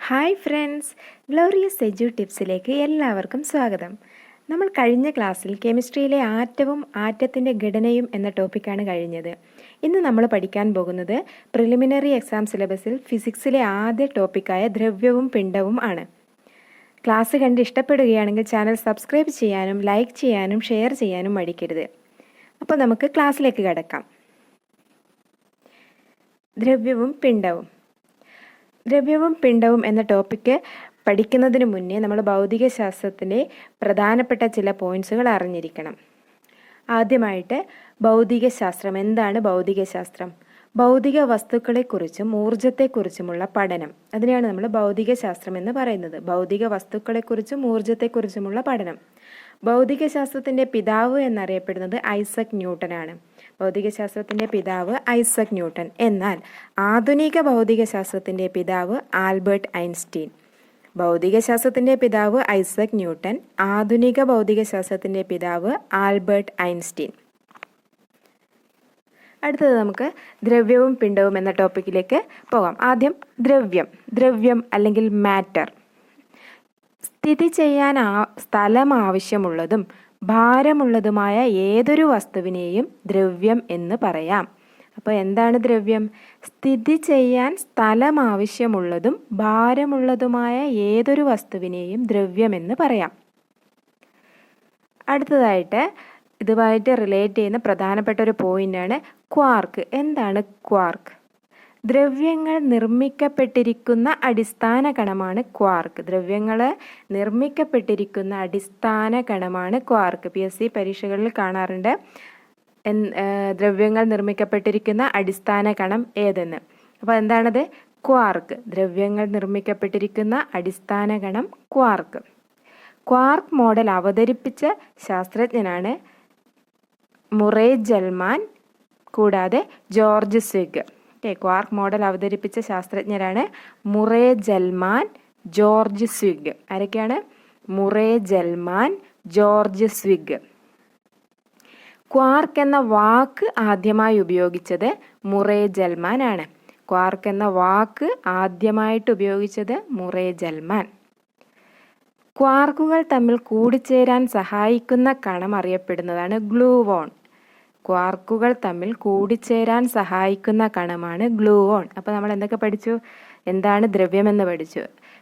Hi friends glorious edu ടിപ്സിലേക്ക് എല്ലാവർക്കും സ്വാഗതം. നമ്മൾ കഴിഞ്ഞ ക്ലാസ്സിൽ കെമിസ്ട്രിയിലെ ആറ്റവും ആറ്റത്തിന്റെ ഘടനയും എന്ന ടോപ്പിക്കാണ് കഴിഞ്ഞത്. ഇന്ന് നമ്മൾ പഠിക്കാൻ പോകുന്നത് പ്രിലിമിനറി എക്സാം സിലബസിൽ ഫിസിക്സിലെ ആദ്യ ടോപ്പിക്കായ ദ്രവ്യവും പിണ്ഡവും ആണ്. ക്ലാസ് കണ്ട് ഇഷ്ടപ്പെടുകയാണെങ്കിൽ ചാനൽ സബ്സ്ക്രൈബ് ചെയ്യാനും ലൈക്ക് ചെയ്യാനും ഷെയർ ചെയ്യാനും മടിക്കരുത്. അപ്പോൾ നമുക്ക് ക്ലാസ്സിലേക്ക് കടക്കാം. ദ്രവ്യവും പിണ്ഡവും. ദ്രവ്യവും പിണ്ടവും എന്ന ടോപ്പിക്ക് പഠിക്കുന്നതിന് മുന്നേ നമ്മൾ ഭൗതിക ശാസ്ത്രത്തിന്റെ പ്രധാനപ്പെട്ട ചില പോയിന്റ്സുകൾ അറിഞ്ഞിരിക്കണം. ആദ്യമായിട്ട് ഭൗതിക ശാസ്ത്രം എന്താണ് ഭൗതിക ശാസ്ത്രം ഭൗതിക വസ്തുക്കളെക്കുറിച്ചും ഊർജത്തെക്കുറിച്ചുമുള്ള പഠനം. അതിനെയാണ് നമ്മൾ ഭൗതിക ശാസ്ത്രം എന്ന് പറയുന്നത്. ഭൗതിക വസ്തുക്കളെക്കുറിച്ചും ഊർജത്തെക്കുറിച്ചുമുള്ള പഠനം. ഭൗതിക ശാസ്ത്രത്തിന്റെ പിതാവ് എന്നറിയപ്പെടുന്നത് ഐസക് ന്യൂട്ടനാണ്. ഭൗതികശാസ്ത്രത്തിന്റെ പിതാവ് ഐസക് ന്യൂട്ടൺ. എന്നാൽ ആധുനിക ഭൗതികശാസ്ത്രത്തിന്റെ പിതാവ് ആൽബർട്ട് ഐൻസ്റ്റീൻ. ഭൗതികശാസ്ത്രത്തിന്റെ പിതാവ് ഐസക് ന്യൂട്ടൺ. ആധുനിക ഭൗതികശാസ്ത്രത്തിന്റെ പിതാവ് ആൽബർട്ട് ഐൻസ്റ്റീൻ. അടുത്തത് നമുക്ക് ദ്രവ്യവും പിണ്ടവും എന്ന ടോപ്പിക്കിലേക്ക് പോകാം. ആദ്യം ദ്രവ്യം. ദ്രവ്യം അല്ലെങ്കിൽ മാറ്റർ. സ്ഥിതി ചെയ്യാൻ സ്ഥലം ആവശ്യമുള്ളതും ഭാരമുള്ളതുമായ ഏതൊരു വസ്തുവിനെയും ദ്രവ്യം എന്ന് പറയാം. അപ്പോൾ എന്താണ് ദ്രവ്യം? സ്ഥിതി ചെയ്യാൻ സ്ഥലം ആവശ്യമുള്ളതും ഭാരമുള്ളതുമായ ഏതൊരു വസ്തുവിനെയും ദ്രവ്യമെന്ന് പറയാം. അടുത്തതായിട്ട് ഇതുമായിട്ട് റിലേറ്റ് ചെയ്യുന്ന പ്രധാനപ്പെട്ട ഒരു പോയിന്റാണ് ക്വാർക്ക് എന്താണ് ക്വാർക്ക് ദ്രവ്യങ്ങൾ നിർമ്മിക്കപ്പെട്ടിരിക്കുന്ന അടിസ്ഥാന കണമാണ് ക്വാർക്ക് ദ്രവ്യങ്ങൾ നിർമ്മിക്കപ്പെട്ടിരിക്കുന്ന അടിസ്ഥാന കണമാണ് ക്വാർക്ക് പി എസ് സി പരീക്ഷകളിൽ കാണാറുണ്ട്. ദ്രവ്യങ്ങൾ നിർമ്മിക്കപ്പെട്ടിരിക്കുന്ന അടിസ്ഥാന കണം ഏതെന്ന്. അപ്പോൾ എന്താണത്? ക്വാർക്ക് ദ്രവ്യങ്ങൾ നിർമ്മിക്കപ്പെട്ടിരിക്കുന്ന അടിസ്ഥാന കണം ക്വാർക്ക് ക്വാർക്ക് മോഡൽ അവതരിപ്പിച്ച ശാസ്ത്രജ്ഞനാണ് മുറേ ജൽമാൻ കൂടാതെ George Zweig okay quark model അവതരിപ്പിച്ച ശാസ്ത്രജ്ഞരാണ് മുറേ ജൽമാൻ ജോർജ് സ്വിഗ്. ആരൊക്കെയാണ്? Murray Gellmann George Zweig. Quark എന്ന വാക്ക് ആദ്യമായി ഉപയോഗിച്ചത് മുറേ ജൽമാൻ ആണ്. ക്വാർക്ക് എന്ന വാക്ക് ആദ്യമായിട്ട് ഉപയോഗിച്ചത് മുറേ ജൽമാൻ. ക്വാർക്കുകൾ തമ്മിൽ കൂടിച്ചേരാൻ സഹായിക്കുന്ന കണം അറിയപ്പെടുന്നതാണ് ഗ്ലൂവോൺ. ക്വാർക്കുകൾ തമ്മിൽ കൂടിച്ചേരാൻ സഹായിക്കുന്ന കണമാണ് ഗ്ലൂവോൺ അപ്പോൾ നമ്മൾ എന്തൊക്കെ പഠിച്ചു? എന്താണ് ദ്രവ്യമെന്ന് പഠിച്ചു.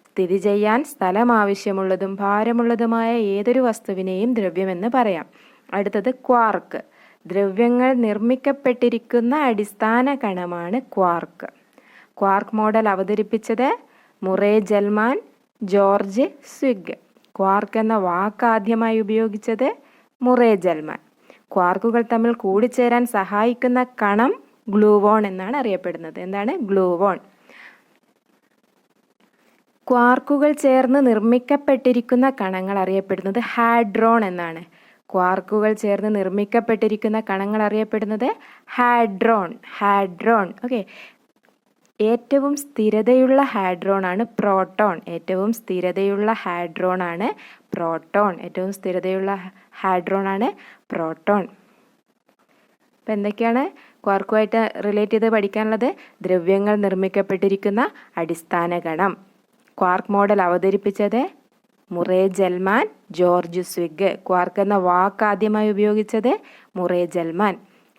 സ്ഥിതി ചെയ്യാൻ സ്ഥലം ആവശ്യമുള്ളതും ഭാരമുള്ളതുമായ ഏതൊരു വസ്തുവിനെയും ദ്രവ്യമെന്ന് പറയാം. അടുത്തത് ക്വാർക്ക് ദ്രവ്യങ്ങൾ നിർമ്മിക്കപ്പെട്ടിരിക്കുന്ന അടിസ്ഥാന കണമാണ് ക്വാർക്ക് ക്വാർക്ക് മോഡൽ അവതരിപ്പിച്ചത് Murray Gellmann George Zweig. Quark എന്ന വാക്ക് ആദ്യമായി ഉപയോഗിച്ചത് മുറേ ജൽമാൻ. ക്വാർക്കുകൾ തമ്മിൽ കൂടിച്ചേരാൻ സഹായിക്കുന്ന കണം ഗ്ലൂവോൺ എന്നാണ് അറിയപ്പെടുന്നത്. എന്താണ്? ഗ്ലൂവോൺ. ക്വാർക്കുകൾ ചേർന്ന് നിർമ്മിക്കപ്പെട്ടിരിക്കുന്ന കണങ്ങൾ അറിയപ്പെടുന്നത് ഹാഡ്രോൺ എന്നാണ്. ക്വാർക്കുകൾ ചേർന്ന് നിർമ്മിക്കപ്പെട്ടിരിക്കുന്ന കണങ്ങൾ അറിയപ്പെടുന്നത് ഹാഡ്രോൺ. ഹാഡ്രോൺ. ഓക്കെ. ഏറ്റവും സ്ഥിരതയുള്ള ഹാഡ്രോൺ ആണ് പ്രോട്ടോൺ ഏറ്റവും സ്ഥിരതയുള്ള ഹാഡ്രോൺ ആണ് പ്രോട്ടോൺ ഏറ്റവും സ്ഥിരതയുള്ള ഹാഡ്രോൺ ആണ് പ്രോട്ടോൺ അപ്പം എന്തൊക്കെയാണ് ക്വാർക്കുമായിട്ട് റിലേറ്റ് ചെയ്ത് പഠിക്കാനുള്ളത്? ദ്രവ്യങ്ങൾ നിർമ്മിക്കപ്പെട്ടിരിക്കുന്ന അടിസ്ഥാന ഗണം. ക്വാർക്ക് മോഡൽ അവതരിപ്പിച്ചത് Murray Gellmann George Zweig. Quark എന്ന വാക്ക് ആദ്യമായി ഉപയോഗിച്ചത് മുറേ ജൽമാൻ.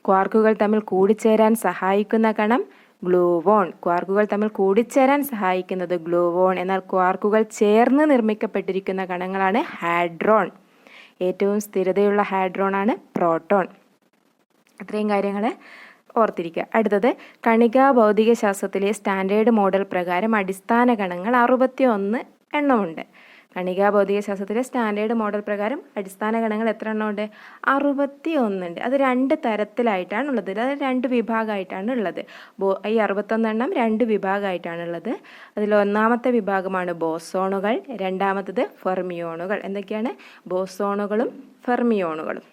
ക്വാർക്കുകൾ തമ്മിൽ കൂടിച്ചേരാൻ സഹായിക്കുന്ന കണം ഗ്ലൂവോൺ. ക്വാർക്കുകൾ തമ്മിൽ കൂടിച്ചേരാൻ സഹായിക്കുന്നത് ഗ്ലൂവോൺ. എന്നാൽ ക്വാർക്കുകൾ ചേർന്ന് നിർമ്മിക്കപ്പെട്ടിരിക്കുന്ന കണങ്ങളാണ് ഹാഡ്രോൺ. ഏറ്റവും സ്ഥിരതയുള്ള ഹാഡ്രോൺ ആണ് പ്രോട്ടോൺ. അത്രയും കാര്യങ്ങൾ ഓർത്തിരിക്കുക. അടുത്തത് കണികാ ഭൗതികശാസ്ത്രത്തിലെ സ്റ്റാൻഡേർഡ് മോഡൽ പ്രകാരം അടിസ്ഥാന കണങ്ങൾ അറുപത്തി ഒന്ന് എണ്ണമുണ്ട്. കണികാ ഭൗതികശാസ്ത്രത്തിലെ സ്റ്റാൻഡേർഡ് മോഡൽ പ്രകാരം അടിസ്ഥാന ഗണങ്ങൾ എത്ര എണ്ണമുണ്ട് അറുപത്തി ഒന്നുണ്ട് അത് രണ്ട് തരത്തിലായിട്ടാണ് ഉള്ളത് അത് രണ്ട് വിഭാഗമായിട്ടാണ് ഉള്ളത് ബോ ഈ അറുപത്തൊന്നെണ്ണം രണ്ട് വിഭാഗമായിട്ടാണ് ഉള്ളത് അതിൽ ഒന്നാമത്തെ വിഭാഗമാണ് ബോസോണുകൾ. രണ്ടാമത്തത് ഫെർമിയോണുകൾ. എന്തൊക്കെയാണ്? ബോസോണുകളും ഫെർമിയോണുകളും.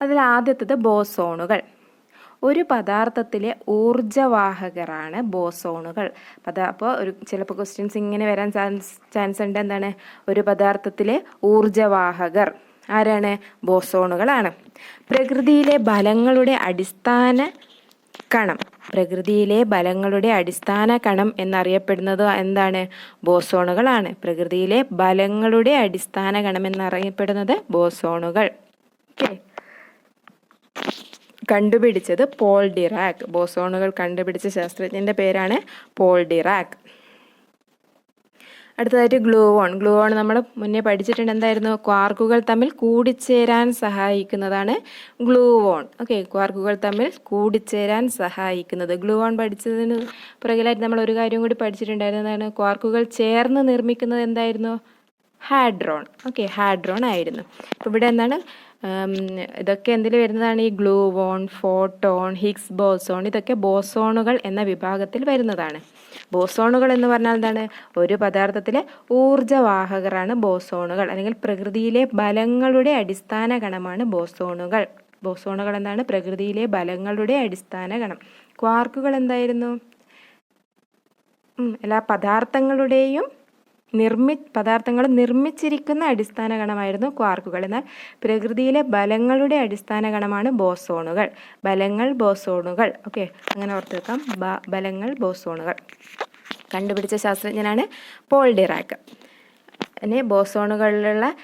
അതിൽ ആദ്യത്തത് ബോസോണുകൾ. ഒരു പദാർത്ഥത്തിലെ ഊർജവാഹകരാണ് ബോസോണുകൾ. അപ്പോൾ ഒരു ചിലപ്പോൾ ക്വസ്റ്റ്യൻസ് ഇങ്ങനെ വരാൻ ചാൻസ് ഉണ്ട്. എന്താണ്? ഒരു പദാർത്ഥത്തിലെ ഊർജവാഹകർ ആരാണ്? ബോസോണുകളാണ്. പ്രകൃതിയിലെ ബലങ്ങളുടെ അടിസ്ഥാന കണം. പ്രകൃതിയിലെ ബലങ്ങളുടെ അടിസ്ഥാന കണം എന്നറിയപ്പെടുന്നത് എന്താണ്? ബോസോണുകളാണ്. പ്രകൃതിയിലെ ബലങ്ങളുടെ അടിസ്ഥാന കണം എന്നറിയപ്പെടുന്നത് ബോസോണുകൾ. ഓക്കെ. കണ്ടുപിടിച്ചത് പോൾ ഡിറാക്ക് ബോസോണുകൾ കണ്ടുപിടിച്ച ശാസ്ത്രജ്ഞന്റെ പേരാണ് പോൾ ഡിറാക്ക് അടുത്തതായിട്ട് ഗ്ലൂവോൺ. ഗ്ലൂവോൺ നമ്മൾ മുന്നേ പഠിച്ചിട്ടുണ്ട് എന്തായിരുന്നു? ക്വാർക്കുകൾ തമ്മിൽ കൂടിച്ചേരാൻ സഹായിക്കുന്നതാണ് ഗ്ലൂവോൺ. ഓക്കെ ക്വാർക്കുകൾ തമ്മിൽ കൂടിച്ചേരാൻ സഹായിക്കുന്നത്. ഗ്ലൂവോൺ പഠിച്ചതിന് പുറകിലായിട്ട് നമ്മൾ ഒരു കാര്യം കൂടി പഠിച്ചിട്ടുണ്ടായിരുന്നു. എന്താണ്? ക്വാർക്കുകൾ ചേർന്ന് നിർമ്മിക്കുന്നത് എന്തായിരുന്നു? ഹാഡ്രോൺ. ഓക്കെ ഹാഡ്രോൺ ആയിരുന്നു. അപ്പോൾ ഇവിടെ എന്താണ്? ഇതൊക്കെ എന്തിൽ വരുന്നതാണ്? ഈ ഗ്ലൂവോൺ ഫോട്ടോൺ ഹിഗ്സ് ബോസോൺ ഇതൊക്കെ ബോസോണുകൾ എന്ന വിഭാഗത്തിൽ വരുന്നതാണ്. ബോസോണുകൾ എന്ന് പറഞ്ഞാൽ എന്താണ്? ഒരു പദാർത്ഥത്തിലെ ഊർജവാഹകരാണ് ബോസോണുകൾ. അല്ലെങ്കിൽ പ്രകൃതിയിലെ ബലങ്ങളുടെ അടിസ്ഥാന ഗണമാണ് ബോസോണുകൾ. ബോസോണുകൾ എന്താണ്? പ്രകൃതിയിലെ ബലങ്ങളുടെ അടിസ്ഥാന ഗണം ക്വാർക്കുകൾ എന്തായിരുന്നു? എല്ലാ പദാർത്ഥങ്ങളുടെയും നിർമ്മി പദാർത്ഥങ്ങൾ നിർമ്മിച്ചിരിക്കുന്ന അടിസ്ഥാന ഗണമായിരുന്നു ക്വാർക്കുകൾ. എന്നാൽ പ്രകൃതിയിലെ ബലങ്ങളുടെ അടിസ്ഥാന ഗണമാണ് ബോസോണുകൾ. ബലങ്ങൾ ബോസോണുകൾ. ഓക്കെ അങ്ങനെ ഓർത്ത് വെക്കാം. ബലങ്ങൾ ബോസോണുകൾ. കണ്ടുപിടിച്ച ശാസ്ത്രജ്ഞനാണ് പോൾ ഡിറാക്ക്. പിന്നെ ബോസോണുകളിലുള്ള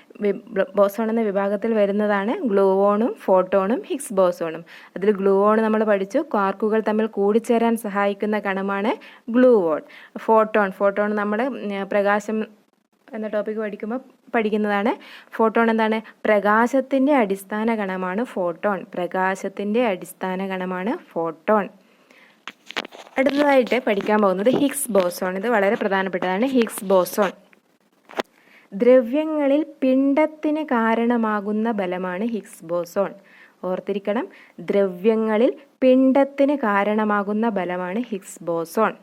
ബോസോൺ എന്ന വിഭാഗത്തിൽ വരുന്നതാണ് ഗ്ലൂവോണും ഫോട്ടോണും ഹിക്സ് ബോസോണും. അതിൽ ഗ്ലൂവോൺ നമ്മൾ പഠിച്ചു. ക്വാർക്കുകൾ തമ്മിൽ കൂടിച്ചേരാൻ സഹായിക്കുന്ന കണമാണ് ഗ്ലൂവോൺ. ഫോട്ടോൺ ഫോട്ടോൺ നമ്മൾ പ്രകാശം എന്ന ടോപ്പിക് പഠിക്കുമ്പോൾ പഠിക്കുന്നതാണ്. ഫോട്ടോൺ എന്താണ്? പ്രകാശത്തിന്റെ അടിസ്ഥാന ഗണമാണ് ഫോട്ടോൺ. പ്രകാശത്തിന്റെ അടിസ്ഥാന ഗണമാണ് ഫോട്ടോൺ. അടുത്തതായിട്ട് പഠിക്കാൻ പോകുന്നത് ഹിക്സ് ബോസോൺ. ഇത് വളരെ പ്രധാനപ്പെട്ടതാണ് ഹിക്സ് ബോസോൺ. ദ്രവ്യങ്ങളിൽ പിണ്ടത്തിന് കാരണമാകുന്ന ബലമാണ് ഹിഗ്സ് ബോസോൺ. ഓർത്തിരിക്കണം ദ്രവ്യങ്ങളിൽ പിണ്ടത്തിന് കാരണമാകുന്ന ബലമാണ് ഹിഗ്സ് ബോസോൺ.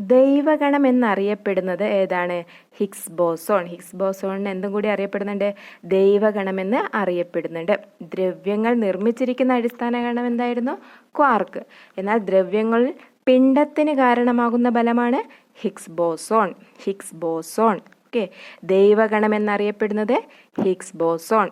ദൈവഗണം എന്നറിയപ്പെടുന്നത് ഏതാണ്? Higgs boson. ഹിഗ്സ് ബോസോണിന് എന്തും കൂടി അറിയപ്പെടുന്നുണ്ട്? ദൈവഗണമെന്ന് അറിയപ്പെടുന്നുണ്ട്. ദ്രവ്യങ്ങൾ നിർമ്മിച്ചിരിക്കുന്ന അടിസ്ഥാന ഗണം എന്തായിരുന്നു? ക്വാർക്ക്. എന്നാൽ ദ്രവ്യങ്ങളിൽ പിണ്ടത്തിന് കാരണമാകുന്ന ബലമാണ് Higgs boson. Higgs boson. Okay ദൈവഗണം എന്നറിയപ്പെടുന്നത് Higgs boson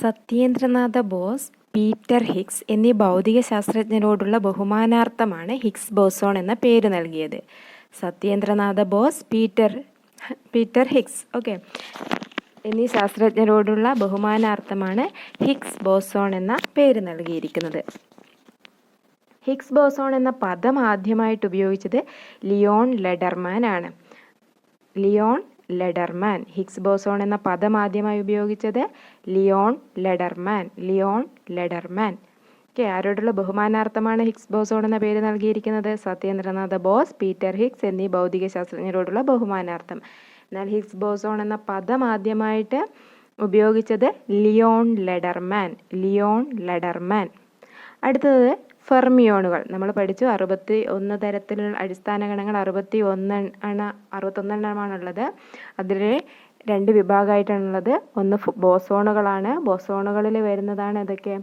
Satyendranath Bose Peter Higgs എന്നീ ഭൗതിക ശാസ്ത്രജ്ഞരോടുള്ള ബഹുമാനാർത്ഥമാണ് ഹിഗ്സ് ബോസോൺ എന്ന പേര് നൽകിയത്. Satyendranath Bose Peter Peter Higgs okay. എന്നീ ശാസ്ത്രജ്ഞരോടുള്ള ബഹുമാനാർത്ഥമാണ് ഹിഗ്സ് ബോസോൺ എന്ന പേര് നൽകിയിരിക്കുന്നത്. ഹിഗ്സ് ബോസോൺ എന്ന പദം ആദ്യമായിട്ട് ഉപയോഗിച്ചത് ലിയോൺ ലെഡർമാൻ ആണ്. Leon Lederman. ഹിഗ്സ് ബോസോൺ എന്ന പദം ആദ്യമായി ഉപയോഗിച്ചത് Leon Lederman. Leon Lederman. Okay ആരോടുള്ള ബഹുമാനാർത്ഥമാണ് ഹിഗ്സ് ബോസോൺ എന്ന പേര് നൽകിയിരിക്കുന്നത്? സത്യേന്ദ്രനാഥ ബോസ് പീറ്റർ ഹിഗ്സ് എന്നീ ഭൗതിക ശാസ്ത്രജ്ഞരോടുള്ള ബഹുമാനാർത്ഥം. എന്നാൽ ഹിഗ്സ് ബോസോൺ എന്ന പദം ആദ്യമായിട്ട് ഉപയോഗിച്ചത് ലിയോൺ ലെഡർമാൻ. Leon Lederman. അടുത്തത് ഫെർമിയോണുകൾ. നമ്മൾ പഠിച്ചു അറുപത്തി ഒന്ന് തരത്തിലുള്ള അടിസ്ഥാന ഗണങ്ങൾ അറുപത്തി ഒന്ന് ആണ് അറുപത്തൊന്നെണ്ണമാണുള്ളത് അതിൽ രണ്ട് വിഭാഗമായിട്ടാണുള്ളത്. ഒന്ന് ബോസോണുകളാണ്. ബോസോണുകളിൽ വരുന്നതാണ് ഇതൊക്കെ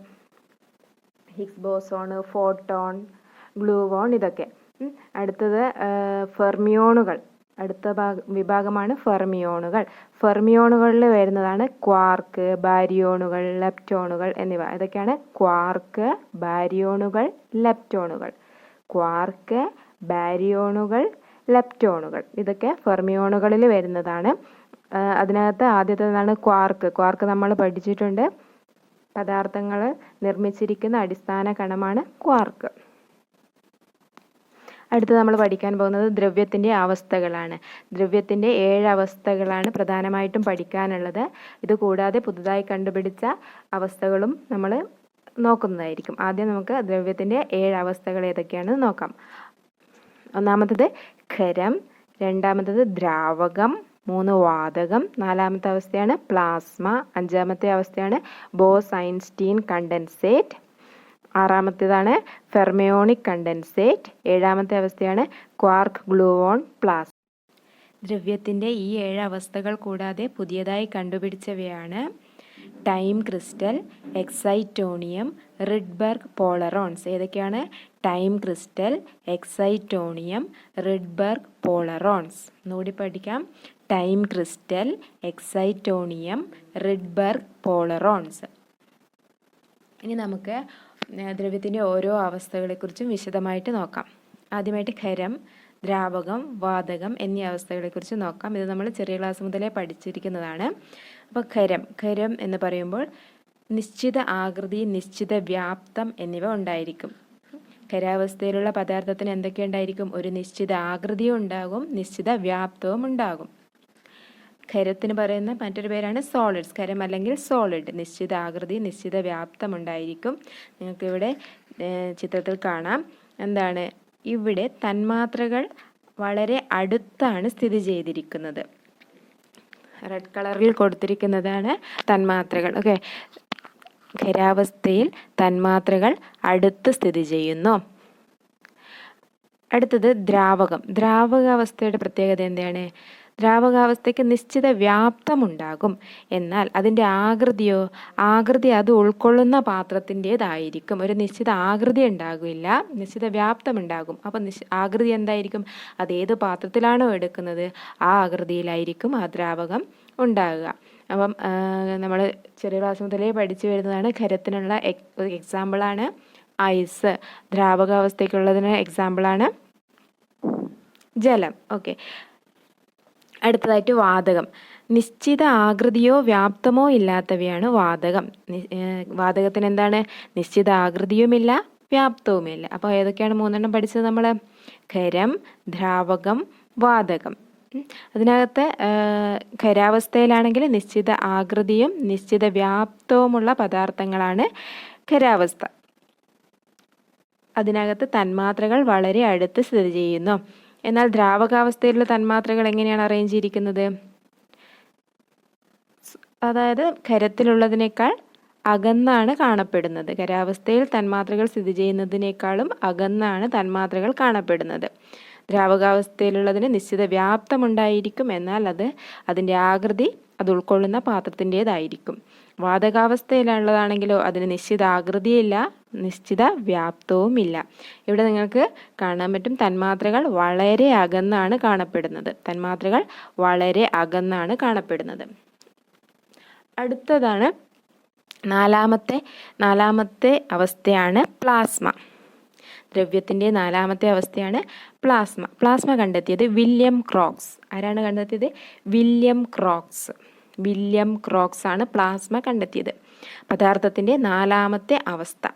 ഹിഗ്സ് ബോസോൺ ഫോട്ടോൺ ഗ്ലൂവോൺ ഇതൊക്കെ. അടുത്തത് ഫെർമിയോണുകൾ അടുത്ത ഭാഗ വിഭാഗമാണ് ഫെർമിയോണുകൾ. ഫെർമിയോണുകളിൽ വരുന്നതാണ് ക്വാർക്ക് ബാരിയോണുകൾ ലെപ്റ്റോണുകൾ എന്നിവ. ഇതൊക്കെയാണ് ക്വാർക്ക് ബാരിയോണുകൾ ലെപ്റ്റോണുകൾ. ക്വാർക്ക് ബാരിയോണുകൾ ലെപ്റ്റോണുകൾ. ഇതൊക്കെ ഫെർമിയോണുകളിൽ വരുന്നതാണ്. അതിനകത്ത് ആദ്യത്തേതാണ് ക്വാർക്ക്. ക്വാർക്ക് നമ്മൾ പഠിച്ചിട്ടുണ്ട്. പദാർത്ഥങ്ങൾ നിർമ്മിച്ചിരിക്കുന്ന അടിസ്ഥാന കണമാണ് ക്വാർക്ക്. അടുത്ത് നമ്മൾ പഠിക്കാൻ പോകുന്നത് ദ്രവ്യത്തിന്റെ അവസ്ഥകളാണ്. ദ്രവ്യത്തിന്റെ ഏഴ് അവസ്ഥകളാണ് പ്രധാനമായിട്ടും പഠിക്കാനുള്ളത്. ഇത് കൂടാതെ പുതുതായി കണ്ടുപിടിച്ച അവസ്ഥകളും നമ്മൾ നോക്കുന്നതായിരിക്കും. ആദ്യം നമുക്ക് ദ്രവ്യത്തിന്റെ ഏഴ് അവസ്ഥകൾ ഏതൊക്കെയാണെന്ന് നോക്കാം. ഒന്നാമത്തത് ഖരം രണ്ടാമത്തത് ദ്രാവകം മൂന്ന് വാതകം നാലാമത്തെ അവസ്ഥയാണ് പ്ലാസ്മ അഞ്ചാമത്തെ അവസ്ഥയാണ് ബോസ് ഐൻസ്റ്റീൻ കണ്ടൻസേറ്റ് ആറാമത്തേതാണ് ഫെർമിയോണിക് കണ്ടൻസേറ്റ്. ഏഴാമത്തെ അവസ്ഥയാണ് ക്വാർക്ക് ഗ്ലൂവോൺ പ്ലാസ്. ദ്രവ്യത്തിന്റെ ഈ ഏഴ് അവസ്ഥകൾ കൂടാതെ പുതിയതായി കണ്ടുപിടിച്ചവയാണ് time crystal excitonium Rydberg polarons. ഏതൊക്കെയാണ്? Time crystal excitonium Rydberg polarons. ഒന്നുകൂടി പഠിക്കാം. Time crystal excitonium Rydberg polarons. ഇനി നമുക്ക് ദ്രവ്യത്തിന്റെ ഓരോ അവസ്ഥകളെക്കുറിച്ചും വിശദമായിട്ട് നോക്കാം. ആദ്യമായിട്ട് ഖരം ദ്രാവകം വാതകം എന്നീ അവസ്ഥകളെക്കുറിച്ച് നോക്കാം. ഇത് നമ്മൾ ചെറിയ ക്ലാസ് മുതലേ പഠിച്ചിരിക്കുന്നതാണ്. അപ്പോൾ ഖരം ഖരം എന്ന് പറയുമ്പോൾ നിശ്ചിത ആകൃതി നിശ്ചിത വ്യാപ്തം എന്നിവ ഉണ്ടായിരിക്കും. ഖരാവസ്ഥയിലുള്ള പദാർത്ഥത്തിന് എന്തൊക്കെ ഉണ്ടായിരിക്കും? ഒരു നിശ്ചിത ആകൃതിയും ഉണ്ടാകും നിശ്ചിത വ്യാപ്തവും ഉണ്ടാകും. ഖരത്തിന് പറയുന്ന മറ്റൊരു പേരാണ് സോളിഡ്സ് ഖരം അല്ലെങ്കിൽ സോളിഡ് നിശ്ചിത ആകൃതി നിശ്ചിത വ്യാപ്തം ഉണ്ടായിരിക്കും. നിങ്ങൾക്കിവിടെ ചിത്രത്തിൽ കാണാം. എന്താണ്? ഇവിടെ തന്മാത്രകൾ വളരെ അടുത്താണ് സ്ഥിതി ചെയ്തിരിക്കുന്നത്. റെഡ് കളറിൽ കൊടുത്തിരിക്കുന്നതാണ് തന്മാത്രകൾ. ഓക്കെ ഖരാവസ്ഥയിൽ തന്മാത്രകൾ അടുത്ത് സ്ഥിതി ചെയ്യുന്നു. അടുത്തത് ദ്രാവകം. ദ്രാവകാവസ്ഥയുടെ പ്രത്യേകത എന്താണ്? ദ്രാവകാവസ്ഥയ്ക്ക് നിശ്ചിത വ്യാപ്തമുണ്ടാകും. എന്നാൽ അതിന്റെ ആകൃതിയോ ആകൃതി അത് ഉൾക്കൊള്ളുന്ന പാത്രത്തിന്റേതായിരിക്കും. ഒരു നിശ്ചിത ആകൃതി ഉണ്ടാകില്ല നിശ്ചിത വ്യാപ്തം ഉണ്ടാകും അപ്പം നിശ് ആകൃതി എന്തായിരിക്കും? അത് ഏത് പാത്രത്തിലാണോ എടുക്കുന്നത് ആ ആകൃതിയിലായിരിക്കും ആ ദ്രാവകം ഉണ്ടാകുക. അപ്പം നമ്മൾ ചെറിയ ക്ലാസ് മുതലേ പഠിച്ചു വരുന്നതാണ് ഖരത്തിനുള്ള എക്സാമ്പിളാണ് ഐസ്. ദ്രാവകാവസ്ഥയ്ക്കുള്ളതിന് എക്സാമ്പിളാണ് ജലം. ഓക്കെ. അടുത്തതായിട്ട് വാതകം. നിശ്ചിത ആകൃതിയോ വ്യാപ്തമോ ഇല്ലാത്തവയാണ് വാതകം. വാതകത്തിന് എന്താണ് നിശ്ചിത ആകൃതിയുമില്ല വ്യാപ്തവുമില്ല. അപ്പോൾ ഏതൊക്കെയാണ് മൂന്നെണ്ണം പഠിച്ചത് നമ്മൾ? ഖരം ദ്രാവകം വാതകം. അതിനകത്ത് ഖരാവസ്ഥയിലാണെങ്കിൽ നിശ്ചിത ആകൃതിയും നിശ്ചിത വ്യാപ്തവുമുള്ള പദാർത്ഥങ്ങളാണ് ഖരാവസ്ഥ. അതിനകത്ത് തന്മാത്രകൾ വളരെ അടുത്ത് സ്ഥിതി ചെയ്യുന്നു. എന്നാൽ ദ്രാവകാവസ്ഥയിലുള്ള തന്മാത്രകൾ എങ്ങനെയാണ് അറേഞ്ച് ചെയ്തിരിക്കുന്നത്? അതായത് ഖരത്തിലുള്ളതിനേക്കാൾ അകന്നാണ് കാണപ്പെടുന്നത്. ഖരാവസ്ഥയിൽ തന്മാത്രകൾ സ്ഥിതി ചെയ്യുന്നതിനേക്കാളും അകന്നാണ് തന്മാത്രകൾ കാണപ്പെടുന്നത്. ദ്രാവകാവസ്ഥയിലുള്ളതിന് നിശ്ചിത വ്യാപ്തമുണ്ടായിരിക്കും എന്നാൽ അത് അതിന്റെ ആകൃതി അത് ഉൾക്കൊള്ളുന്ന പാത്രത്തിന്റേതായിരിക്കും. വാതകാവസ്ഥയിലുള്ളതാണെങ്കിലോ അതിന് നിശ്ചിത ആകൃതിയില്ല നിശ്ചിത വ്യാപ്തവുമില്ല. ഇവിടെ നിങ്ങൾക്ക് കാണാൻ പറ്റും തന്മാത്രകൾ വളരെ അകന്നാണ് കാണപ്പെടുന്നത്. തന്മാത്രകൾ വളരെ അകന്നാണ് കാണപ്പെടുന്നത്. അടുത്തതാണ് നാലാമത്തെ നാലാമത്തെ അവസ്ഥയാണ് പ്ലാസ്മ. ദ്രവ്യത്തിന്റെ നാലാമത്തെ അവസ്ഥയാണ് പ്ലാസ്മ. പ്ലാസ്മ കണ്ടെത്തിയത് വില്യം ക്രോക്സ്. ആരാണ് കണ്ടെത്തിയത്? William Crookes. വില്യം ക്രോക്സ് ആണ് പ്ലാസ്മ കണ്ടെത്തിയത്. പദാർത്ഥത്തിന്റെ നാലാമത്തെ അവസ്ഥ.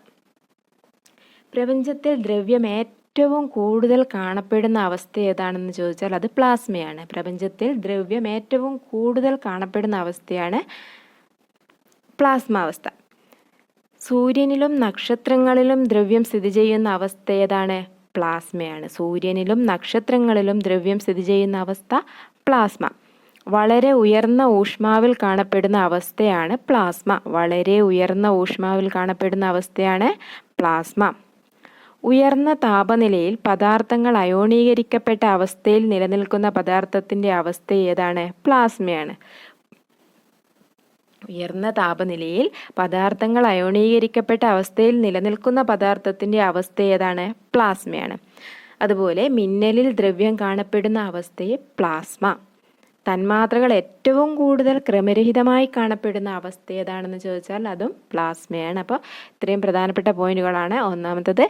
പ്രപഞ്ചത്തിൽ ദ്രവ്യം ഏറ്റവും കൂടുതൽ കാണപ്പെടുന്ന അവസ്ഥ ഏതാണെന്ന് ചോദിച്ചാൽ അത് പ്ലാസ്മയാണ്. പ്രപഞ്ചത്തിൽ ദ്രവ്യം ഏറ്റവും കൂടുതൽ കാണപ്പെടുന്ന അവസ്ഥയാണ് പ്ലാസ്മ അവസ്ഥ സൂര്യനിലും നക്ഷത്രങ്ങളിലും ദ്രവ്യം സ്ഥിതി ചെയ്യുന്ന അവസ്ഥ ഏതാണ്? പ്ലാസ്മയാണ്. സൂര്യനിലും നക്ഷത്രങ്ങളിലും ദ്രവ്യം സ്ഥിതി ചെയ്യുന്ന അവസ്ഥ പ്ലാസ്മ. വളരെ ഉയർന്ന ഊഷ്മാവിൽ കാണപ്പെടുന്ന അവസ്ഥയാണ് പ്ലാസ്മ. വളരെ ഉയർന്ന ഊഷ്മാവിൽ കാണപ്പെടുന്ന അവസ്ഥയാണ് പ്ലാസ്മ. ഉയർന്ന താപനിലയിൽ പദാർത്ഥങ്ങൾ അയോണീകരിക്കപ്പെട്ട അവസ്ഥയിൽ നിലനിൽക്കുന്ന പദാർത്ഥത്തിന്റെ അവസ്ഥ ഏതാണ്? പ്ലാസ്മയാണ്. ഉയർന്ന താപനിലയിൽ പദാർത്ഥങ്ങൾ അയോണീകരിക്കപ്പെട്ട അവസ്ഥയിൽ നിലനിൽക്കുന്ന പദാർത്ഥത്തിന്റെ അവസ്ഥ ഏതാണ്? പ്ലാസ്മയാണ്. അതുപോലെ മിന്നലിൽ ദ്രവ്യം കാണപ്പെടുന്ന അവസ്ഥയെ പ്ലാസ്മ. തന്മാത്രകൾ ഏറ്റവും കൂടുതൽ ക്രമരഹിതമായി കാണപ്പെടുന്ന അവസ്ഥ ഏതാണെന്ന് ചോദിച്ചാൽ അതും പ്ലാസ്മയാണ്. അപ്പോൾ ഇത്രയും പ്രധാനപ്പെട്ട പോയിന്റുകളാണ്. ഒന്നാമത്തത്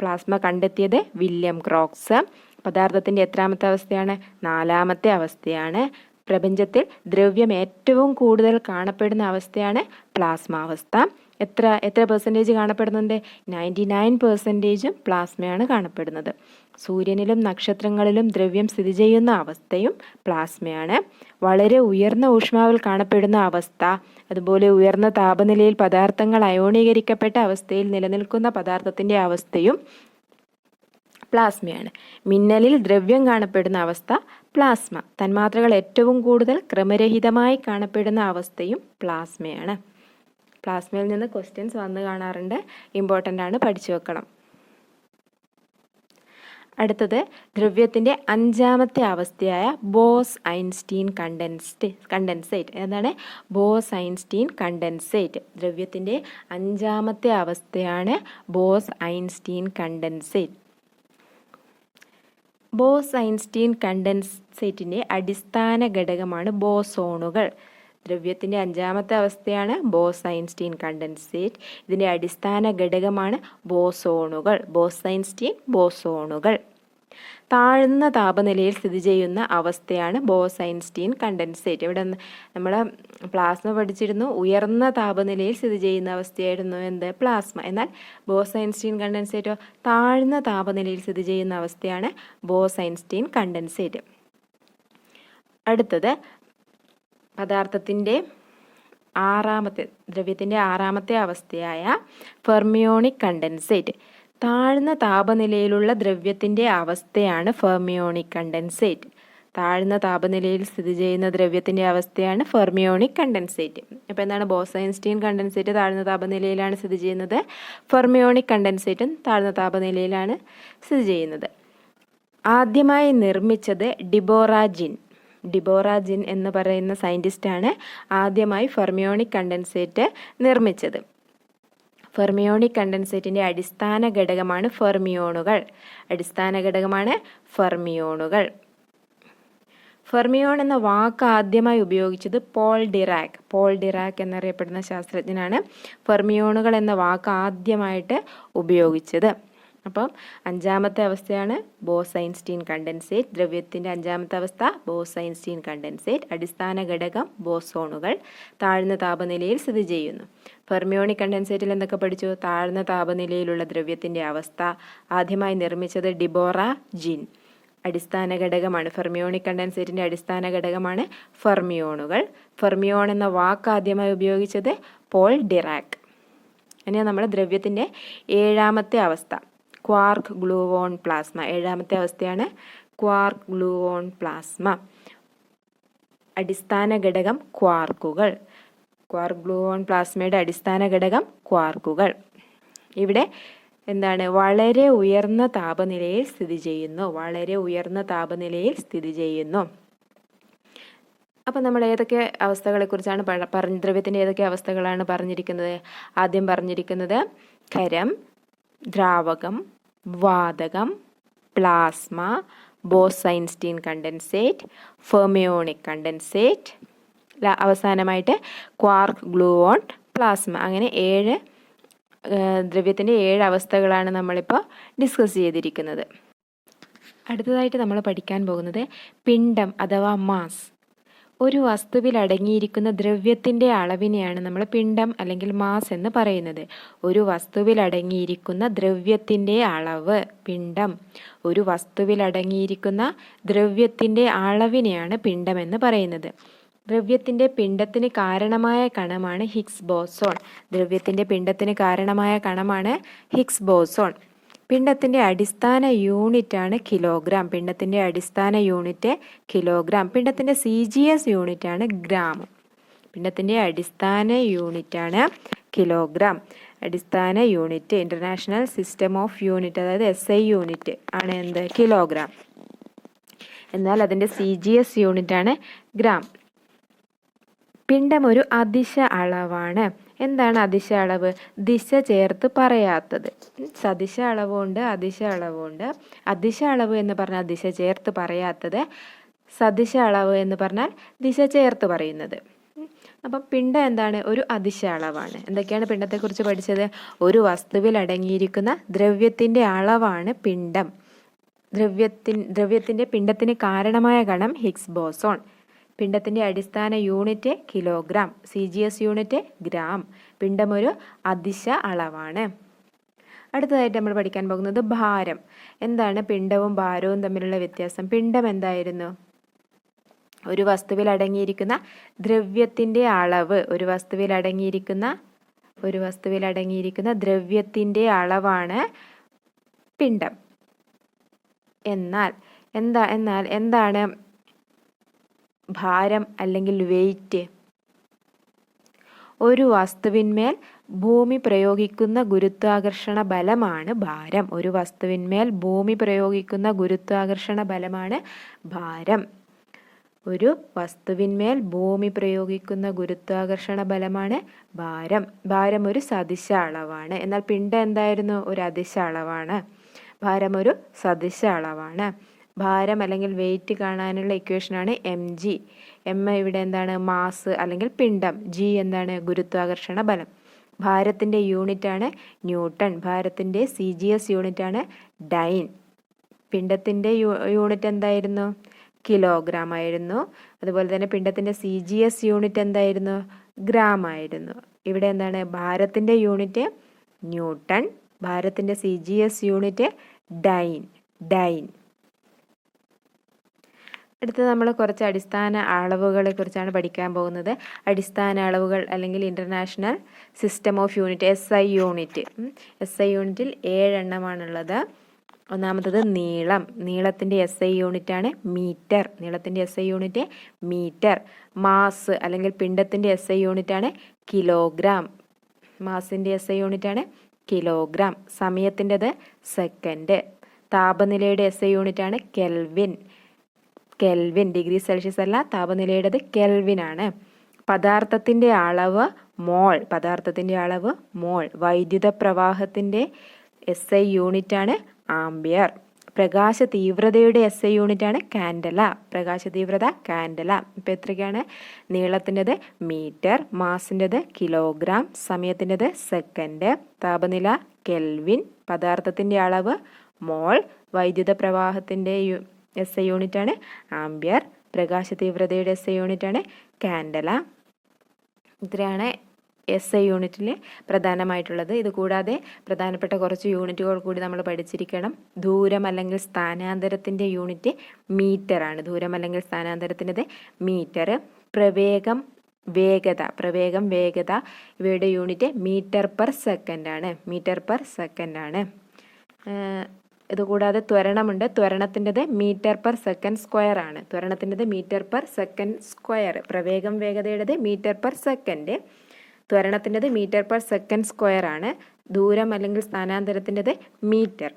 പ്ലാസ്മ കണ്ടെത്തിയത് വില്യം ക്രോക്സ്. പദാർത്ഥത്തിന്റെ എത്രാമത്തെ അവസ്ഥയാണ്? നാലാമത്തെ അവസ്ഥയാണ്. പ്രപഞ്ചത്തിൽ ദ്രവ്യം ഏറ്റവും കൂടുതൽ കാണപ്പെടുന്ന അവസ്ഥയാണ് പ്ലാസ്മാവസ്ഥ. എത്ര എത്ര പെർസെന്റേജ് കാണപ്പെടുന്നുണ്ട്? നയന്റി നയൻ പെർസെന്റേജും പ്ലാസ്മയാണ് കാണപ്പെടുന്നത്. സൂര്യനിലും നക്ഷത്രങ്ങളിലും ദ്രവ്യം സ്ഥിതി ചെയ്യുന്ന അവസ്ഥയും പ്ലാസ്മയാണ് വളരെ ഉയർന്ന ഊഷ്മാവിൽ കാണപ്പെടുന്ന അവസ്ഥ അതുപോലെ ഉയർന്ന താപനിലയിൽ പദാർത്ഥങ്ങൾ അയോണീകരിക്കപ്പെട്ട അവസ്ഥയിൽ നിലനിൽക്കുന്ന പദാർത്ഥത്തിന്റെ അവസ്ഥയും പ്ലാസ്മയാണ് മിന്നലിൽ ദ്രവ്യം കാണപ്പെടുന്ന അവസ്ഥ പ്ലാസ്മ തന്മാത്രകൾ ഏറ്റവും കൂടുതൽ ക്രമരഹിതമായി കാണപ്പെടുന്ന അവസ്ഥയും പ്ലാസ്മയാണ് പ്ലാസ്മയിൽ നിന്ന് ക്വസ്റ്റ്യൻസ് വന്നു കാണാറുണ്ട്. ഇമ്പോർട്ടന്റ് ആണ് പഠിച്ചു വെക്കണം. അടുത്തത് ദ്രവ്യത്തിന്റെ അഞ്ചാമത്തെ അവസ്ഥയായ ബോസ് ഐൻസ്റ്റീൻ കണ്ടൻസ്റ്റ് കണ്ടൻസേറ്റ്. എന്താണ്? Bose Einstein condensate. ദ്രവ്യത്തിന്റെ അഞ്ചാമത്തെ അവസ്ഥയാണ് Bose Einstein condensate. Bose Einstein കണ്ടൻസേറ്റിന്റെ അടിസ്ഥാന ഘടകമാണ് ബോസോണുകൾ. ദ്രവ്യത്തിന്റെ അഞ്ചാമത്തെ അവസ്ഥയാണ് ബോസ് ഐൻസ്റ്റീൻ കണ്ടൻസേറ്റ്. ഇതിന്റെ അടിസ്ഥാന ഘടകമാണ് ബോസോണുകൾ. Boss Einstein ബോസോണുകൾ. താഴ്ന്ന താപനിലയിൽ സ്ഥിതി ചെയ്യുന്ന അവസ്ഥയാണ് ബോസ് ഐൻസ്റ്റീൻ കണ്ടൻസേറ്റ്. ഇവിടെ നമ്മൾ പ്ലാസ്മ പഠിച്ചിരുന്നു. ഉയർന്ന താപനിലയിൽ സ്ഥിതി ചെയ്യുന്ന അവസ്ഥയായിരുന്നു എന്ത്? പ്ലാസ്മ. എന്നാൽ ബോസ് ഐൻസ്റ്റീൻ കണ്ടൻസേറ്റോ താഴ്ന്ന താപനിലയിൽ സ്ഥിതി ചെയ്യുന്ന അവസ്ഥയാണ് ബോസ് ഐൻസ്റ്റീൻ കണ്ടൻസേറ്റ്. അടുത്തത് പദാർത്ഥത്തിന്റെ ആറാമത്തെ ദ്രവ്യത്തിന്റെ ആറാമത്തെ അവസ്ഥയായ ഫെർമിയോണിക് കണ്ടൻസേറ്റ് താഴ്ന്ന താപനിലയിലുള്ള ദ്രവ്യത്തിന്റെ അവസ്ഥയാണ് ഫെർമിയോണിക് കണ്ടൻസേറ്റ് താഴ്ന്ന താപനിലയിൽ സ്ഥിതി ചെയ്യുന്ന ദ്രവ്യത്തിന്റെ അവസ്ഥയാണ് ഫെർമിയോണിക് കണ്ടൻസേറ്റ് അപ്പോൾ എന്താണ് ബോസൈൻസ്റ്റീൻ കണ്ടൻസേറ്റ് താഴ്ന്ന താപനിലയിലാണ് സ്ഥിതി ചെയ്യുന്നത്? ഫെർമിയോണിക് കണ്ടൻസേറ്റും താഴ്ന്ന താപനിലയിലാണ് സ്ഥിതി ചെയ്യുന്നത്. ആദ്യമായി നിർമ്മിച്ചത് ഡിബോറാജിൻ ഡിബോറാജിൻ എന്ന് പറയുന്ന സയന്റിസ്റ്റാണ് ആദ്യമായി ഫെർമിയോണിക് കണ്ടൻസേറ്റ് നിർമ്മിച്ചത്. ഫെർമിയോണിക് കണ്ടൻസേറ്റിന്റെ അടിസ്ഥാന ഘടകമാണ് ഫെർമിയോണുകൾ. അടിസ്ഥാന ഘടകമാണ് ഫെർമിയോണുകൾ. ഫെർമിയോൺ എന്ന വാക്ക് ആദ്യമായി ഉപയോഗിച്ചത് പോൾ ഡിറാക്ക് പോൾ ഡിറാക്ക് എന്നറിയപ്പെടുന്ന ശാസ്ത്രജ്ഞനാണ് ഫെർമിയോണുകൾ എന്ന വാക്ക് ആദ്യമായിട്ട് ഉപയോഗിച്ചത്. അപ്പം അഞ്ചാമത്തെ അവസ്ഥയാണ് ബോസ് ഐൻസ്റ്റീൻ കണ്ടൻസേറ്റ്. ദ്രവ്യത്തിന്റെ അഞ്ചാമത്തെ അവസ്ഥ ബോസ് ഐൻസ്റ്റീൻ കണ്ടൻസേറ്റ്. അടിസ്ഥാന ഘടകം ബോസോണുകൾ. താഴ്ന്ന താപനിലയിൽ സ്ഥിതി ചെയ്യുന്നു. ഫെർമിയോണിക് കണ്ടൻസേറ്റിൽ എന്തൊക്കെ പഠിച്ചു? താഴ്ന്ന താപനിലയിലുള്ള ദ്രവ്യത്തിന്റെ അവസ്ഥ. ആദ്യമായി നിർമ്മിച്ചത് ഡിബോറ ജിൻ. അടിസ്ഥാന ഘടകമാണ്. ഫെർമിയോണിക് കണ്ടൻസേറ്റിന്റെ അടിസ്ഥാന ഘടകമാണ് ഫെർമിയോണുകൾ. ഫെർമിയോൺ എന്ന വാക്ക് ആദ്യമായി ഉപയോഗിച്ചത് പോൾ ഡിറാക്ക്. ഇനി നമ്മൾ ദ്രവ്യത്തിന്റെ ഏഴാമത്തെ അവസ്ഥ. ക്വാർക്ക് ഗ്ലൂവോൺ പ്ലാസ്മ ഏഴാമത്തെ അവസ്ഥയാണ് ക്വാർക്ക് ഗ്ലൂവോൺ പ്ലാസ്മ അടിസ്ഥാന ഘടകം ക്വാർക്കുകൾ ക്വാർക്ക് ഗ്ലൂവോൺ പ്ലാസ്മയുടെ അടിസ്ഥാന ഘടകം ക്വാർക്കുകൾ ഇവിടെ എന്താണ്? വളരെ ഉയർന്ന താപനിലയിൽ സ്ഥിതി ചെയ്യുന്നു. വളരെ ഉയർന്ന താപനിലയിൽ സ്ഥിതി ചെയ്യുന്നു. അപ്പം നമ്മൾ ഏതൊക്കെ അവസ്ഥകളെക്കുറിച്ചാണ് പറഞ്ഞ ദ്രവ്യത്തിന്റെ ഏതൊക്കെ അവസ്ഥകളാണ് പറഞ്ഞിരിക്കുന്നത്? ആദ്യം പറഞ്ഞിരിക്കുന്നത് ഖരം ദ്രാവകം വാതകം plasma Bose Einstein condensate fermionic condensate അവസാനമായിട്ട് ക്വാർക്ക് ഗ്ലൂവോൺ പ്ലാസ്മ. അങ്ങനെ ഏഴ് ദ്രവ്യത്തിന്റെ ഏഴ് അവസ്ഥകളാണ് നമ്മളിപ്പോൾ ഡിസ്കസ് ചെയ്തിരിക്കുന്നത്. അടുത്തതായിട്ട് നമ്മൾ പഠിക്കാൻ പോകുന്നത് പിണ്ഡം അഥവാ മാസ്. ഒരു വസ്തുവിൽ അടങ്ങിയിരിക്കുന്ന ദ്രവ്യത്തിന്റെ അളവിനെയാണ് നമ്മൾ പിണ്ഡം അല്ലെങ്കിൽ മാസ് എന്ന് പറയുന്നത്. ഒരു വസ്തുവിൽ അടങ്ങിയിരിക്കുന്ന ദ്രവ്യത്തിന്റെ അളവ് പിണ്ഡം. ഒരു വസ്തുവിൽ അടങ്ങിയിരിക്കുന്ന ദ്രവ്യത്തിന്റെ അളവിനെയാണ് പിണ്ഡം എന്ന് പറയുന്നത്. ദ്രവ്യത്തിന്റെ പിണ്ഡത്തിന് കാരണമായ കണമാണ് ഹിഗ്സ് ബോസോൺ. ദ്രവ്യത്തിന്റെ പിണ്ഡത്തിന് കാരണമായ കണമാണ് ഹിഗ്സ് ബോസോൺ. പിണ്ഡത്തിന്റെ അടിസ്ഥാന യൂണിറ്റാണ് കിലോഗ്രാം. പിണ്ഡത്തിന്റെ അടിസ്ഥാന യൂണിറ്റ് കിലോഗ്രാം. പിണ്ഡത്തിന്റെ സി ജി എസ് യൂണിറ്റാണ് ഗ്രാം. പിണ്ഡത്തിന്റെ അടിസ്ഥാന യൂണിറ്റാണ് കിലോഗ്രാം. അടിസ്ഥാന unit international system of unit അതായത് എസ് ഐ യൂണിറ്റ് ആണ് എന്ത്? കിലോഗ്രാം. എന്നാൽ അതിന്റെ സി ജി എസ് യൂണിറ്റാണ് ഗ്രാം. പിണ്ഡം ഒരു അതിശ അളവാണ്. എന്താണ് അതിശ അളവ്? ദിശ ചേർത്ത് പറയാത്തത്. സദിശ അളവുണ്ട് അതിശ അളവുണ്ട്. അതിശ അളവ് എന്ന് പറഞ്ഞാൽ ദിശ ചേർത്ത് പറയാത്തത് സദിശ അളവ് എന്ന് പറഞ്ഞാൽ ദിശ ചേർത്ത് പറയുന്നത്. അപ്പം പിണ്ട എന്താണ്? ഒരു അതിശ അളവാണ്. എന്തൊക്കെയാണ് പിണ്ടത്തെക്കുറിച്ച് പഠിച്ചത്? ഒരു വസ്തുവിൽ അടങ്ങിയിരിക്കുന്ന ദ്രവ്യത്തിന്റെ അളവാണ് പിണ്ടം ദ്രവ്യത്തിൻ ദ്രവ്യത്തിന്റെ പിണ്ടത്തിന് കാരണമായ ഗണം ഹിഗ്സ് ബോസോൺ. പിണ്ഡത്തിന്റെ അടിസ്ഥാന unit kilogram C G S unit gram. പിണ്ടമൊരു അതിശ അളവാണ്. അടുത്തതായിട്ട് നമ്മൾ പഠിക്കാൻ പോകുന്നത് ഭാരം. എന്താണ് പിണ്ടവും ഭാരവും തമ്മിലുള്ള വ്യത്യാസം? പിണ്ടം എന്തായിരുന്നു? ഒരു വസ്തുവിൽ അടങ്ങിയിരിക്കുന്ന ദ്രവ്യത്തിന്റെ അളവ്. ഒരു വസ്തുവിൽ അടങ്ങിയിരിക്കുന്ന ഒരു വസ്തുവിൽ അടങ്ങിയിരിക്കുന്ന ദ്രവ്യത്തിന്റെ അളവാണ് പിണ്ടം എന്നാൽ എന്താ എന്നാൽ എന്താണ് ഭാരം അല്ലെങ്കിൽ വെയിറ്റ് ഒരു വസ്തുവിന്മേൽ ഭൂമി പ്രയോഗിക്കുന്ന ഗുരുത്വാകർഷണ ബലമാണ് ഭാരം. ഒരു വസ്തുവിന്മേൽ ഭൂമി പ്രയോഗിക്കുന്ന ഗുരുത്വാകർഷണ ബലമാണ് ഭാരം. ഒരു വസ്തുവിന്മേൽ ഭൂമി പ്രയോഗിക്കുന്ന ഗുരുത്വാകർഷണ ബലമാണ് ഭാരം. ഭാരം ഒരു സദിശ അളവാണ്. എന്നാൽ പിണ്ഡം എന്തായിരുന്നു? ഒരു അതിശ അളവാണ്. ഭാരം ഒരു സദിശ അളവാണ്. ഭാരം അല്ലെങ്കിൽ വെയിറ്റ് കാണാനുള്ള ഇക്വേഷനാണ് എം ജി എം ഇവിടെ എന്താണ്? മാസ് അല്ലെങ്കിൽ പിണ്ഡം. ജി എന്താണ്? ഗുരുത്വാകർഷണ ബലം. ഭാരത്തിന്റെ യൂണിറ്റാണ് ന്യൂട്ടൺ. ഭാരത്തിന്റെ സി ജി എസ് യൂണിറ്റാണ് ഡൈൻ. പിണ്ടത്തിന്റെ യൂണിറ്റ് എന്തായിരുന്നു? കിലോഗ്രാം ആയിരുന്നു. അതുപോലെ തന്നെ പിണ്ടത്തിന്റെ സി ജി എസ് യൂണിറ്റ് എന്തായിരുന്നു? ഗ്രാം ആയിരുന്നു. ഇവിടെ എന്താണ്? ഭാരത്തിന്റെ unit newton. ഭാരത്തിന്റെ C G S unit dyne. Dyne. അടുത്ത് നമ്മൾ കുറച്ച് അടിസ്ഥാന അളവുകളെ കുറിച്ചാണ് പഠിക്കാൻ പോകുന്നത്. അടിസ്ഥാന അളവുകൾ അല്ലെങ്കിൽ international system of unit S I unit S I യൂണിറ്റിൽ ഏഴെണ്ണമാണുള്ളത്. ഒന്നാമത്തത് നീളം. നീളത്തിന്റെ എസ് ഐ യൂണിറ്റാണ് മീറ്റർ നീളത്തിന്റെ S I unit metre mass അല്ലെങ്കിൽ പിണ്ടത്തിന്റെ എസ് ഐ യൂണിറ്റാണ് കിലോഗ്രാം മാസിന്റെ എസ് ഐ യൂണിറ്റാണ് കിലോഗ്രാം സമയത്തിന്റെത് സെക്കൻഡ് താപനിലയുടെ എസ് ഐ യൂണിറ്റാണ് കെൽവിൻ കെൽവിൻ ഡിഗ്രി സെൽഷ്യസ് അല്ല താപനിലയുടേത് കെൽവിൻ ആണ് പദാർത്ഥത്തിന്റെ അളവ് മോൾ പദാർത്ഥത്തിന്റെ അളവ് മോൾ വൈദ്യുത പ്രവാഹത്തിന്റെ എസ് ഐ യൂണിറ്റാണ് ആംബിയർ. പ്രകാശ തീവ്രതയുടെ എസ് ഐ യൂണിറ്റാണ് കാൻഡല. പ്രകാശ തീവ്രത കാൻഡല. ഇപ്പം എത്രയ്ക്കാണ് നീളത്തിന്റെത് മീറ്റർ മാസിന്റെത് കിലോഗ്രാം സമയത്തിന്റെത് സെക്കൻഡ്. താപനില കെൽവിൻ പദാർത്ഥത്തിന്റെ അളവ് മോൾ വൈദ്യുത പ്രവാഹത്തിന്റെ എസ് ഐ യൂണിറ്റാണ് ആംബിയർ പ്രകാശ തീവ്രതയുടെ എസ് ഐ യൂണിറ്റാണ് കാൻഡല. ഇത്രയാണ് എസ് ഐ യൂണിറ്റിൽ പ്രധാനമായിട്ടുള്ളത്. ഇത് കൂടാതെ പ്രധാനപ്പെട്ട കുറച്ച് യൂണിറ്റുകൾ കൂടി നമ്മൾ പഠിച്ചിരിക്കണം. ദൂരം അല്ലെങ്കിൽ സ്ഥാനാന്തരത്തിന്റെ യൂണിറ്റ് മീറ്ററാണ് ദൂരം അല്ലെങ്കിൽ സ്ഥാനാന്തരത്തിന്റെത് മീറ്റർ പ്രവേഗം വേഗത പ്രവേഗം വേഗത ഇവയുടെ യൂണിറ്റ് മീറ്റർ പെർ സെക്കൻഡാണ് മീറ്റർ പെർ സെക്കൻഡാണ് ഇതുകൂടാതെ ത്വരണമുണ്ട്. ത്വരണത്തിന്റെത് മീറ്റർ പെർ സെക്കൻഡ് സ്ക്വയർ ആണ്. ത്വരണത്തിന്റെത് മീറ്റർ പെർ സെക്കൻഡ് സ്ക്വയർ പ്രവേഗം വേഗതയുടേത് മീറ്റർ പെർ സെക്കൻഡ് ത്വരണത്തിന്റെത് മീറ്റർ പെർ സെക്കൻഡ് സ്ക്വയർ ആണ്. ദൂരം അല്ലെങ്കിൽ സ്ഥാനാന്തരത്തിന്റെത് മീറ്റർ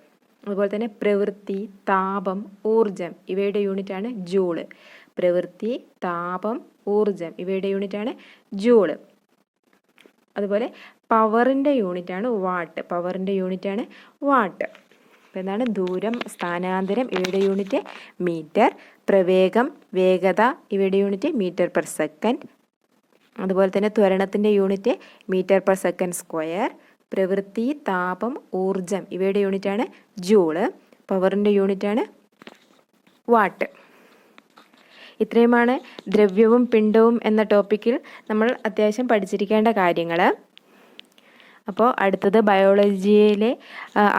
അതുപോലെ തന്നെ പ്രവൃത്തി താപം ഊർജം ഇവയുടെ യൂണിറ്റാണ് ജൂൾ. പ്രവൃത്തി താപം ഊർജം ഇവയുടെ യൂണിറ്റാണ് ജൂൾ. അതുപോലെ പവറിന്റെ യൂണിറ്റാണ് വാട്ട് പവറിന്റെ യൂണിറ്റാണ് വാട്ട് അപ്പോൾ എന്താണ് ദൂരം സ്ഥാനാന്തരം ഇവയുടെ യൂണിറ്റ് മീറ്റർ പ്രവേഗം വേഗത ഇവയുടെ യൂണിറ്റ് മീറ്റർ പെർ സെക്കൻഡ്. അതുപോലെ തന്നെ ത്വരണത്തിന്റെ unit metre per second square. പ്രവൃത്തി താപം ഊർജം ഇവയുടെ യൂണിറ്റാണ് ജൂൾ. പവറിന്റെ യൂണിറ്റാണ് വാട്ട്. ഇത്രയുമാണ് ദ്രവ്യവും പിണ്ടവും എന്ന ടോപ്പിക്കിൽ നമ്മൾ അത്യാവശ്യം പഠിച്ചിരിക്കേണ്ട കാര്യങ്ങൾ അപ്പോൾ അടുത്തത് ബയോളജിയിലെ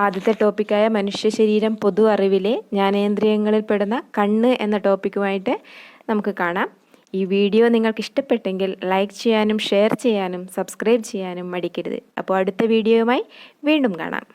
ആദ്യത്തെ ടോപ്പിക്കായ മനുഷ്യ ശരീരം പൊതു അറിവിലെ ജ്ഞാനേന്ദ്രിയങ്ങളിൽ പെടുന്ന കണ്ണ് എന്ന ടോപ്പിക്കുമായിട്ട് നമുക്ക് കാണാം. ഈ വീഡിയോ നിങ്ങൾക്ക് ഇഷ്ടപ്പെട്ടെങ്കിൽ ലൈക്ക് ചെയ്യാനും ഷെയർ ചെയ്യാനും സബ്സ്ക്രൈബ് ചെയ്യാനും മടിക്കരുത്. അപ്പോൾ അടുത്ത വീഡിയോയുമായി വീണ്ടും കാണാം.